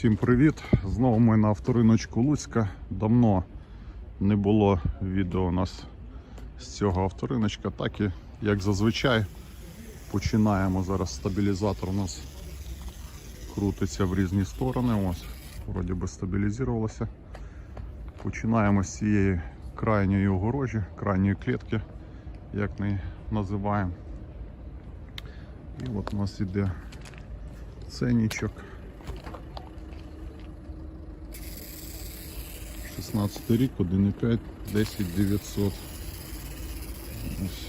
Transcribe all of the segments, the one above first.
Всім привіт! Знову ми на авториночку Луцька. Давно не було відео у нас з цього авториночка, так і як зазвичай починаємо зараз. Стабілізатор у нас крутиться в різні сторони. Ось, вроді би стабілізувалося. Починаємо з цієї крайньої огорожі, крайньої клітки, як ми називаємо. І от у нас іде ценничок. 16 рік, 1,5, 10 900. Ось.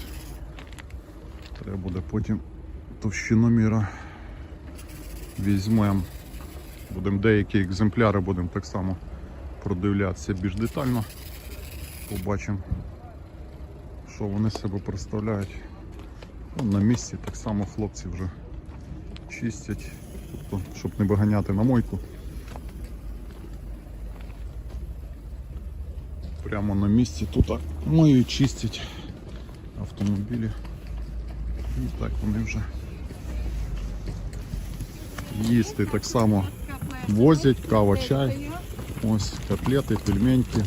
Треба буде потім товщиноміра візьмемо. Будемо деякі екземпляри будемо так само продивлятися більш детально. Побачимо, що вони себе представляють. Ну, на місці так само хлопці вже чистять, тобто, щоб не виганяти на мойку. Прямо на місці тут так миють, чистять автомобілі. І так вони вже їсти так само возять, кава, чай. Ось котлети, пельменьки.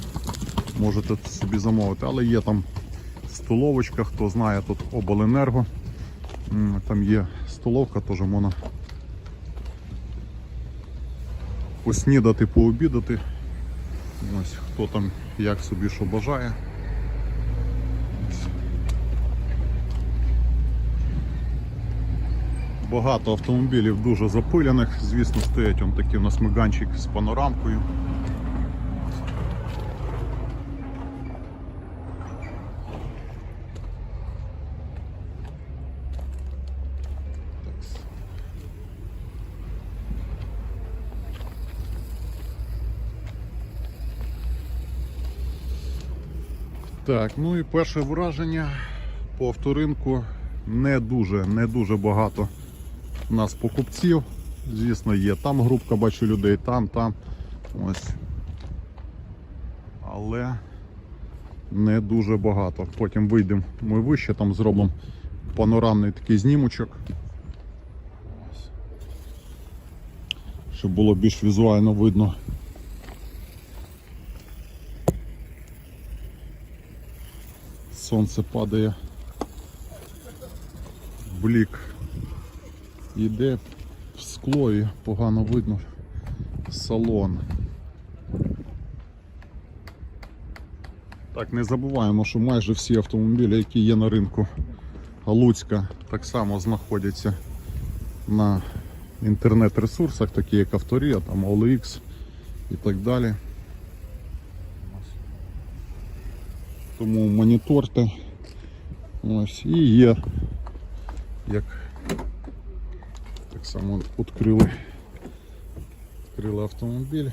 Можете собі замовити, але є там столовочка, хто знає, тут обленерго. Там є столовка, теж можна поснідати, пообідати. Ось хто там як собі що бажає. Багато автомобілів дуже запилених, звісно, стоять он такі у нас миганчик з панорамкою. Так, ну і перше враження по авторинку не дуже, не дуже багато у нас покупців. Звісно, є там групка, бачу людей, там, там. Ось. Але не дуже багато. Потім вийдемо ми вище, там зробимо панорамний такий знімочок. Щоб було більш візуально видно. Сонце падає. Блік іде в скло і погано видно салон. Так, не забуваємо, що майже всі автомобілі, які є на ринку Луцька, так само знаходяться на інтернет-ресурсах, такі як Авторія, там OLX і так далі. Тому моніторте. Ось, і є, як так само відкрили, відкрили автомобіль.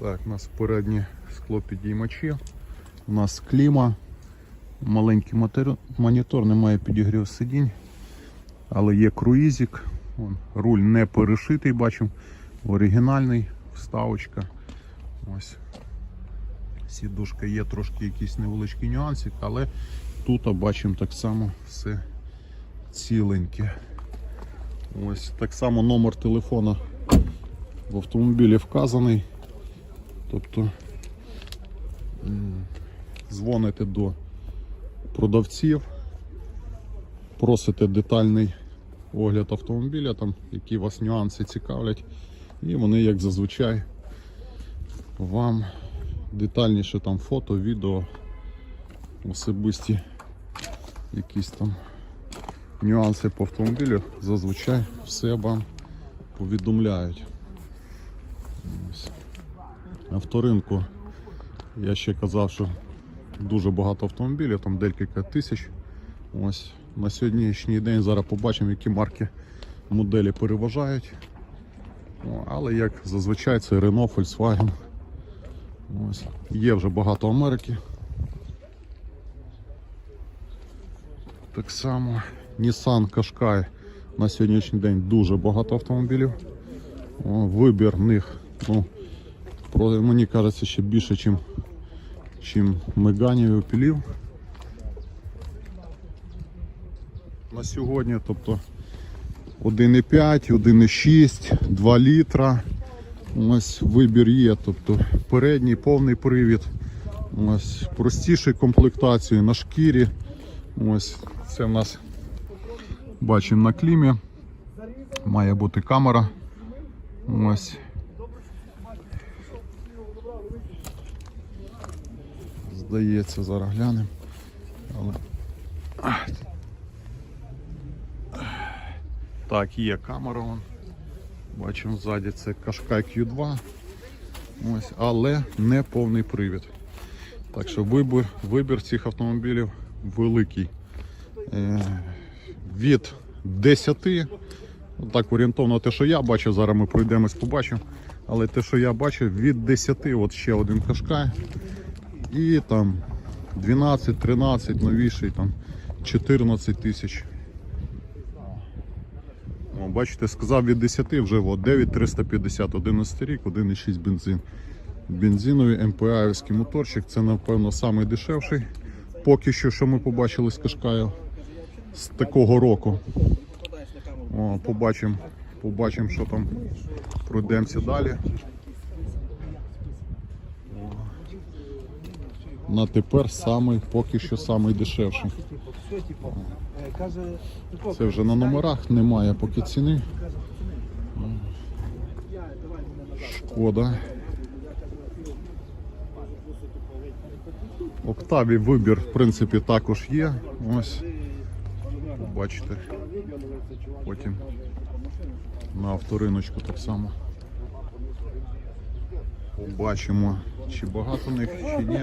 Так, у нас передні скло підіймачі, у нас кліма, маленький мотор, монітор, немає підігрів сидінь, але є круїзик, Вон, руль не перешитий, бачимо, оригінальний, вставочка. Ось. Сідушка є трошки якийсь невеличкий нюансик, але тут бачимо так само все ціленьке. Ось так само номер телефона в автомобілі вказаний. Тобто дзвоните до продавців, просите детальний огляд автомобіля, там, які вас нюанси цікавлять, і вони, як зазвичай, вам детальніше там фото, відео, особисті якісь там нюанси по автомобілю, зазвичай все вам повідомляють. Ось. Авторинку я ще казав, що дуже багато автомобілів, там декілька тисяч. Ось на сьогоднішній день зараз побачимо, які марки моделі переважають. Але як зазвичай це Renault, Volkswagen. Ось. Є вже багато Америки. Так само Nissan Qashqai на сьогоднішній день дуже багато автомобілів. Вибір в них, ну, мені кажеться, ще більше, ніж чим Меганів і Опілів. На сьогодні, тобто 1,5, 1,6, 2 літра. Ось вибір є, тобто передній повний привід. Ось простіші комплектації на шкірі. Ось це в нас бачимо на клімі. Має бути камера. Ось. Здається, зараз глянемо. Але... Так, є камера. Вон. Бачимо ззаді це Qashqai Q2. Ось, але не повний привід. Так що вибір, вибір цих автомобілів великий. Е, від 10, ну, так орієнтовно те, що я бачив, зараз ми пройдемось, побачимо. Але те, що я бачив, від 10, от ще один Qashqai. І там 12-13 новіший, там 14 тисяч. Бачите, сказав від 10 вже от 9350, 11 рік, 1,6 бензин. Бензиновий МПАівський моторчик, це напевно найдешевший. Поки що, що ми побачили з Кашкаю з такого року. О, побачимо, побачимо, що там. Пройдемося далі. На тепер самий, поки що самий дешевший. Це вже на номерах, немає поки ціни. Шкода. Октаві вибір, в принципі, також є. Ось. Бачите. Потім на авториночку так само. Побачимо, чи багато них, чи ні.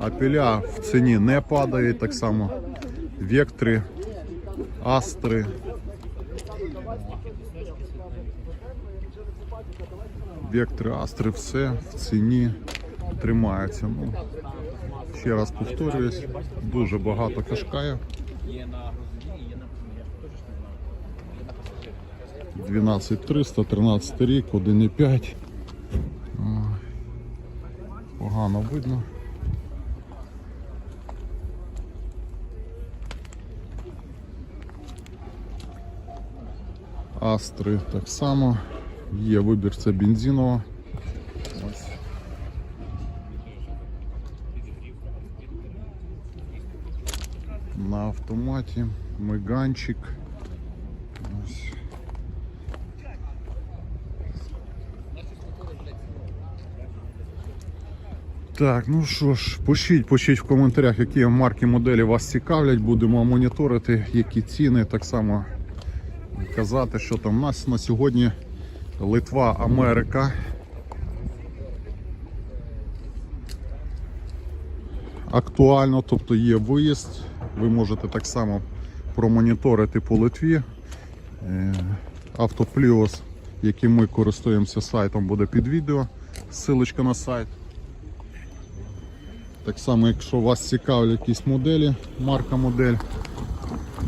Апеля в ціні не падає, так само вектри, астри. Вектри, астри, все в ціні тримається. Ну, ще раз повторююсь, дуже багато кашкаїв. 12300, 13 рік, 1,5. Погано видно. Астри так само. Є вибір, це бензинова. На автоматі, миганчик. Ось. Так, ну що ж, пишіть, пишіть в коментарях, які марки моделі вас цікавлять. Будемо моніторити, які ціни. Так само казати, що там у нас на сьогодні Литва, Америка. Актуально, тобто є виїзд. Ви можете так само промоніторити по Литві. Е, Автоплюс, яким ми користуємося сайтом, буде під відео. Ссылочка на сайт. Так само, якщо вас цікавлять якісь моделі, марка модель,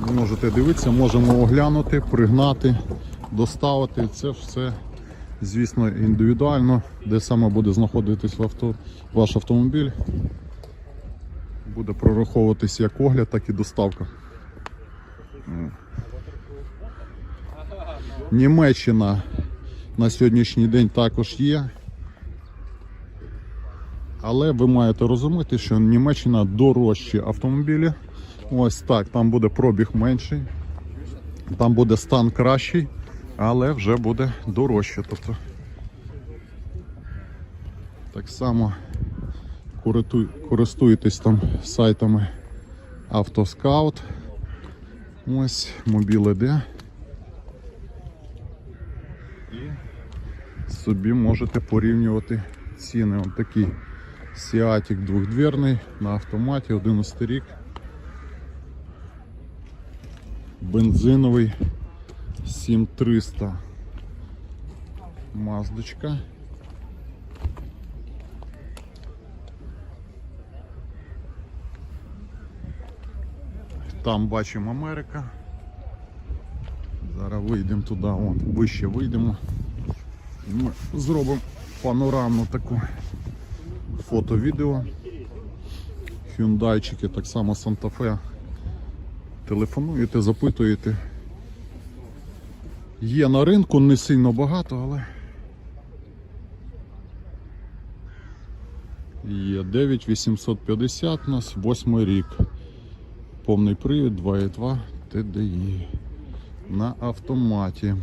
ви можете дивитися, можемо оглянути, пригнати, доставити. Це все, звісно, індивідуально, де саме буде знаходитись в авто, ваш автомобіль. Буде прораховуватись як огляд, так і доставка. Німеччина на сьогоднішній день також є. Але ви маєте розуміти, що Німеччина дорожчі автомобілі. Ось так, там буде пробіг менший, там буде стан кращий, але вже буде дорожче. Тобто так само користуєтесь там сайтами Автоскаут. Ось Mobile.d. І собі можете порівнювати ціни. Ось такий Сіатік двохдверний на автоматі, 11 рік. Бензиновий 7300 Маздочка. Там бачимо Америка. Зараз вийдемо туди, вон, вище вийдемо. Ми зробимо панорамну таку фото-відео. Хюндайчики, так само Санта-Фе. Телефонуєте, запитуєте. Є на ринку, не сильно багато, але. Є 9850 у нас, восьмий рік. Повний привід 2.2 TDI на автоматі.